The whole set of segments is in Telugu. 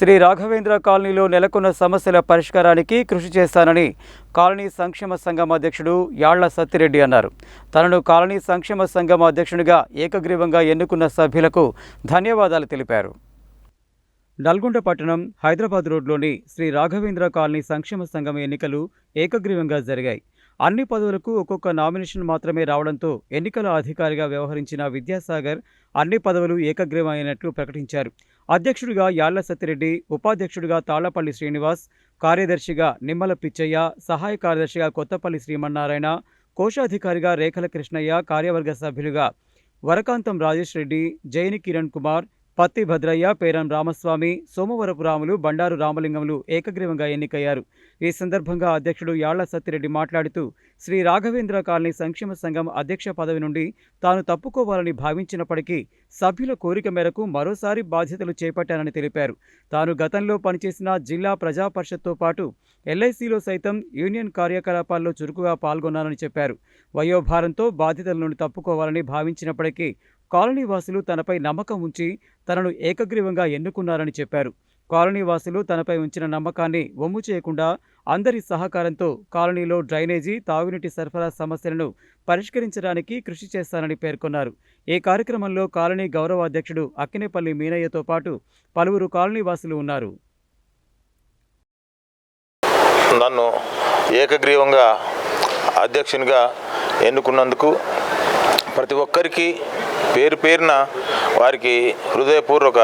శ్రీ రాఘవేంద్ర కాలనీలో నెలకొన్న సమస్యల పరిష్కారానికి కృషి చేస్తానని కాలనీ సంక్షేమ సంఘం అధ్యక్షుడు యాళ్ళ సత్తిరెడ్డి అన్నారు. తనను కాలనీ సంక్షేమ సంఘం అధ్యక్షునిగా ఏకగ్రీవంగా ఎన్నుకున్న సభ్యులకు ధన్యవాదాలు తెలిపారు. నల్గొండ పట్టణం హైదరాబాద్ రోడ్లోని శ్రీ రాఘవేంద్ర కాలనీ సంక్షేమ సంఘం ఎన్నికలు ఏకగ్రీవంగా జరిగాయి. అన్ని పదవులకు ఒక్కొక్క నామినేషన్ మాత్రమే రావడంతో ఎన్నికల అధికారిగా వ్యవహరించిన విద్యాసాగర్ అన్ని పదవులు ఏకగ్రీవమైనట్లు ప్రకటించారు. అధ్యక్షుడిగా యాళ్ళ సత్యరెడ్డి ఉపాధ్యక్షుడిగా తాళ్ళపల్లి శ్రీనివాస్ కార్యదర్శిగా నిమ్మల పిచ్చయ్య సహాయ కార్యదర్శిగా కొత్తపల్లి శ్రీమన్నారాయణ కోశాధికారిగా రేఖల కృష్ణయ్య కార్యవర్గ సభ్యులుగా వరకాంతం రాజేష్ రెడ్డి జైని కిరణ్ కుమార్ పత్తి భద్రయ్య పేరం రామస్వామి సోమవరపు రాములు బండారు రామలింగములు ఏకగ్రీవంగా ఎన్నికయ్యారు. ఈ సందర్భంగా అధ్యక్షుడు యాళ్ళ సత్తిరెడ్డి మాట్లాడుతూ శ్రీ రాఘవేంద్ర కాలనీ సంక్షేమ సంఘం అధ్యక్ష పదవి నుండి తాను తప్పుకోవాలని భావించినప్పటికీ సభ్యుల కోరిక మేరకు మరోసారి బాధ్యతలు చేపట్టానని తెలిపారు. తాను గతంలో పనిచేసిన జిల్లా ప్రజా పరిషత్తో పాటు ఎల్ఐసిలో సైతం యూనియన్ కార్యకలాపాల్లో చురుకుగా పాల్గొన్నానని చెప్పారు. వయోభారంతో బాధ్యతల నుండి తప్పుకోవాలని భావించినప్పటికీ కాలనీ వాసులు తనపై నమ్మకం ఉంచి తనను ఏకగ్రీవంగా ఎన్నుకున్నారని చెప్పారు. కాలనీ వాసులు తనపై ఉంచిన నమ్మకాన్ని వమ్ము చేయకుండా అందరి సహకారంతో కాలనీలో డ్రైనేజీ తాగునీటి సరఫరా సమస్యలను పరిష్కరించడానికి కృషి చేస్తానని పేర్కొన్నారు. ఈ కార్యక్రమంలో కాలనీ గౌరవ అధ్యక్షుడు అక్కినేపల్లి మీనయ్యతో పాటు పలువురు కాలనీ వాసులు ఉన్నారు. నన్ను ఏకగ్రీవంగా అధ్యక్షునిగా ఎన్నుకున్నందుకు ప్రతి ఒక్కరికి పేరు పేరున వారికి హృదయపూర్వక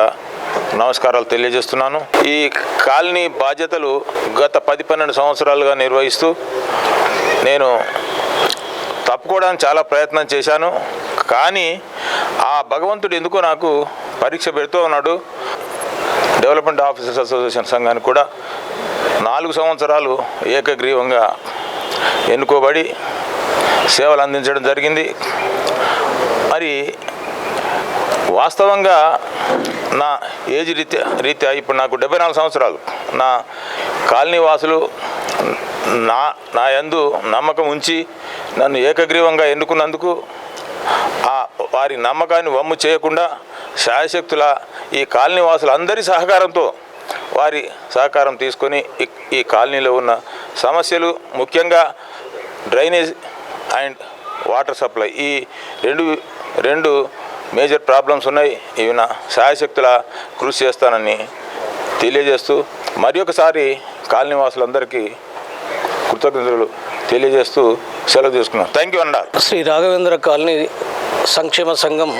నమస్కారాలు తెలియజేస్తున్నాను. ఈ కాలనీ బాధ్యతలు గత పది పన్నెండు సంవత్సరాలుగా నిర్వహిస్తూ నేను తప్పుకోవడానికి చాలా ప్రయత్నం చేశాను. కానీ ఆ భగవంతుడు ఎందుకో నాకు పరీక్ష పెడుతూ ఉన్నాడు. డెవలప్మెంట్ ఆఫీసర్స్ అసోసియేషన్ సంఘానికి కూడా నాలుగు సంవత్సరాలు ఏకగ్రీవంగా ఎన్నుకోబడి సేవలు అందించడం జరిగింది. మరి వాస్తవంగా నా ఏజ్ రీత్యా రీత్యా ఇప్పుడు నాకు డెబ్బై నాలుగు సంవత్సరాలు. నా కాలనీ వాసులు నా నా యందు నమ్మకం ఉంచి నన్ను ఏకగ్రీవంగా ఎన్నుకున్నందుకు ఆ వారి నమ్మకాన్ని వమ్ము చేయకుండా శాయశక్తుల ఈ కాలనీ వాసులందరి సహకారంతో వారి సహకారం తీసుకొని ఈ- ఈ కాలనీలో ఉన్న సమస్యలు ముఖ్యంగా డ్రైనేజ్ అండ్ వాటర్ సప్లై ఈ రెండు రెండు మేజర్ ప్రాబ్లమ్స్ ఉన్నాయి. ఇవి నా శాయశక్తుల కృషి చేస్తానని తెలియజేస్తూ మరి ఒకసారి కాలనీ వాసులందరికీ కృతజ్ఞతలు తెలియజేస్తూ సెలవు తీసుకున్నాం. థ్యాంక్ యూ అన్నారు శ్రీ రాఘవేంద్ర కాలనీ సంక్షేమ సంఘం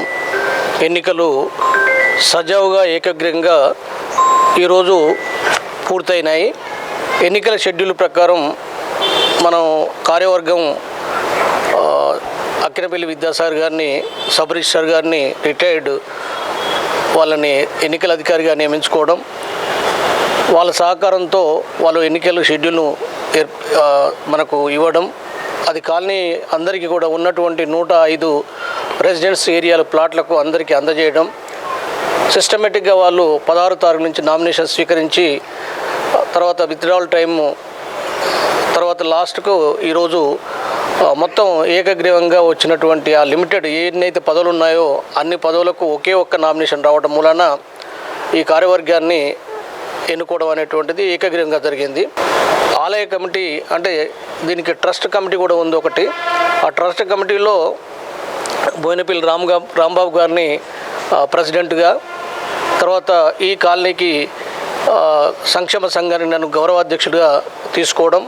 ఎన్నికలు సజావుగా ఏకగ్రంగా ఈరోజు పూర్తయినాయి. ఎన్నికల షెడ్యూల్ ప్రకారం మనం కార్యవర్గం అక్కినపల్లి విద్యాసాగర్ గారిని సబ్ రిజిస్టర్ గారిని రిటైర్డ్ వాళ్ళని ఎన్నికల అధికారిగా నియమించుకోవడం వాళ్ళ సహకారంతో వాళ్ళు ఎన్నికల షెడ్యూల్ను ఏర్ మనకు ఇవ్వడం అది కాలనీ అందరికీ కూడా ఉన్నటువంటి నూట ఐదు రెసిడెన్స్ ఏరియాల ప్లాట్లకు అందరికీ అందజేయడం సిస్టమేటిక్గా వాళ్ళు పదహారు తారీఖు నుంచి నామినేషన్ స్వీకరించి తర్వాత విత్డ్రావల్ టైము తర్వాత లాస్ట్కు ఈరోజు మొత్తం ఏకగ్రీవంగా వచ్చినటువంటి ఆ లిమిటెడ్ ఎన్నైతే పదవులు ఉన్నాయో అన్ని పదవులకు ఒకే ఒక్క నామినేషన్ రావడం మూలన ఈ కార్యవర్గాన్ని ఎన్నుకోవడం అనేటువంటిది ఏకగ్రీవంగా జరిగింది. ఆలయ కమిటీ అంటే దీనికి ట్రస్ట్ కమిటీ కూడా ఉంది ఒకటి. ఆ ట్రస్ట్ కమిటీలో బోయినపల్లి రామ్గా రాంబాబు గారిని ప్రెసిడెంట్గా తర్వాత ఈ కాలనీకి సంక్షేమ సంఘాన్ని నన్ను గౌరవాధ్యక్షుడిగా తీసుకోవడం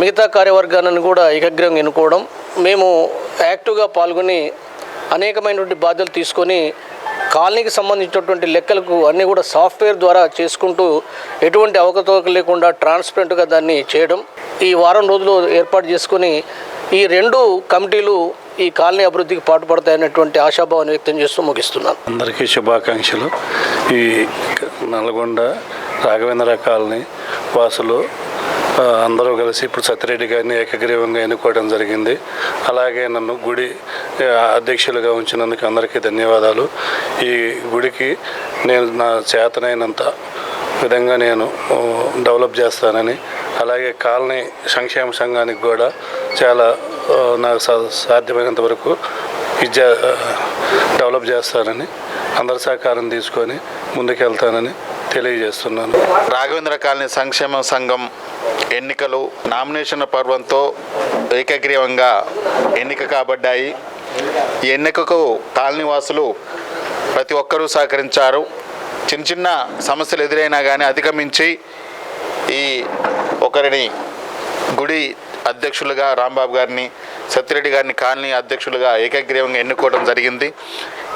మిగతా కార్యవర్గాన్ని కూడా ఏకగ్రంగా ఎన్నుకోవడం మేము యాక్టివ్గా పాల్గొని అనేకమైనటువంటి బాధ్యతలు తీసుకొని కాలనీకి సంబంధించినటువంటి లెక్కలకు అన్నీ కూడా సాఫ్ట్వేర్ ద్వారా చేసుకుంటూ ఎటువంటి అవకతవకలు లేకుండా ట్రాన్స్పరెంట్గా దాన్ని చేయడం ఈ వారం రోజులు ఏర్పాటు చేసుకొని ఈ రెండు కమిటీలు ఈ కాలనీ అభివృద్ధికి పాటుపడతాయనేటువంటి ఆశాభావాన్ని వ్యక్తం చేస్తూ ముగిస్తున్నాను. అందరికీ శుభాకాంక్షలు. ఈ నల్గొండ రాఘవేంద్ర కాలనీ వాసులు అందరూ కలిసి ఇప్పుడు సత్యరెడ్డి గారిని ఏకగ్రీవంగా ఎన్నుకోవడం జరిగింది. అలాగే నన్ను గుడి అధ్యక్షులుగా ఉంచినందుకు అందరికీ ధన్యవాదాలు. ఈ గుడికి నేను నా చేతనైనంత విధంగా నేను డెవలప్ చేస్తానని అలాగే కాలనీ సంక్షేమ సంఘానికి కూడా చాలా నాకు సాధ్యమైనంత వరకు విద్య డెవలప్ చేస్తానని అందరి సహకారం తీసుకొని ముందుకెళ్తానని తెలియజేస్తున్నాను. రాఘవేంద్ర కాలనీ సంక్షేమ సంఘం ఎన్నికలు నామినేషన్ పర్వంతో ఏకగ్రీవంగా ఎన్నిక కాబడ్డాయి. ఈ ఎన్నికకు కాలనీవాసులు ప్రతి ఒక్కరూ సహకరించారు. చిన్న చిన్న సమస్యలు ఎదురైనా కానీ అధిగమించి ఈ ఒకరిని గుడి అధ్యక్షులుగా రాంబాబు గారిని సత్యరెడ్డి గారిని కాలనీ అధ్యక్షులుగా ఏకగ్రీవంగా ఎన్నుకోవడం జరిగింది.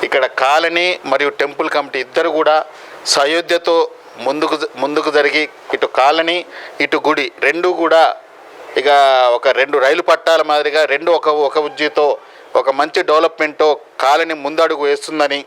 ఇక్కడ కాలనీ మరియు టెంపుల్ కమిటీ ఇద్దరు కూడా సయోధ్యతో ముందుకు ముందుకు జరిగి ఇటు కాలనీ ఇటు గుడి రెండు కూడా ఇక ఒక రెండు రైలు పట్టాల మాదిరిగా రెండు ఒక ఒక ఉజ్జీతో ఒక మంచి డెవలప్మెంట్తో కాలనీ ముందడుగు వేస్తుందని